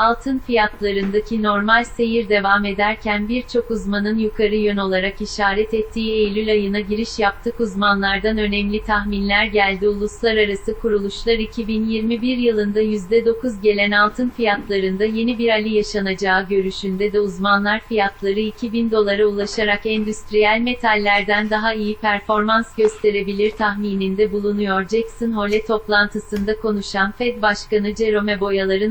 Altın fiyatlarındaki normal seyir devam ederken birçok uzmanın yukarı yön olarak işaret ettiği Eylül ayına giriş yaptık. Uzmanlardan önemli tahminler geldi. Uluslararası kuruluşlar 2021 yılında %9 gelen altın fiyatlarında yeni bir ali yaşanacağı görüşünde de uzmanlar fiyatları 2000 dolara ulaşarak endüstriyel metallerden daha iyi performans gösterebilir tahmininde bulunuyor. Jackson Hole toplantısında konuşan Fed Başkanı Jerome Boyalar'ın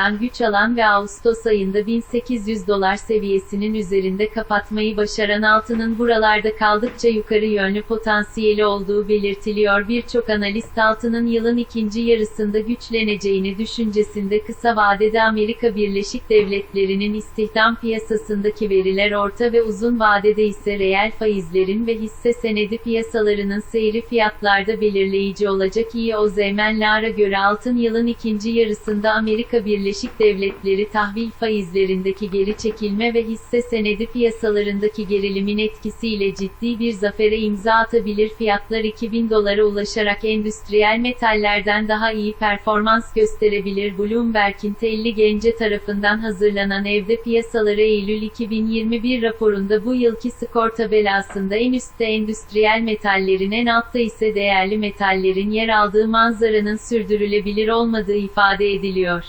açıklamalarından güç alan ve Ağustos ayında 1800 dolar seviyesinin üzerinde kapatmayı başaran altının buralarda kaldıkça yukarı yönlü potansiyeli olduğu belirtiliyor. Birçok analist altının yılın ikinci yarısında güçleneceğini düşüncesinde kısa vadede Amerika Birleşik Devletleri'nin istihdam piyasasındaki veriler orta ve uzun vadede ise reel faizlerin ve hisse senedi piyasalarının seyri fiyatlarda belirleyici olacak. İyi Lara göre altın yılın ikinci yarısında Amerika Birleşik Devletleri tahvil faizlerindeki geri çekilme ve hisse senedi piyasalarındaki gerilimin etkisiyle ciddi bir zafere imza atabilir. Fiyatlar 2000 dolara ulaşarak endüstriyel metallerden daha iyi performans gösterebilir. Bloomberg'in Telli Gence tarafından hazırlanan evde piyasaları Eylül 2021 raporunda bu yılki skor tabelasında en üstte endüstriyel metallerin en altta ise değerli metallerin yer aldığı manzaranın sürdürülebilir olmadığı ifade ediliyor.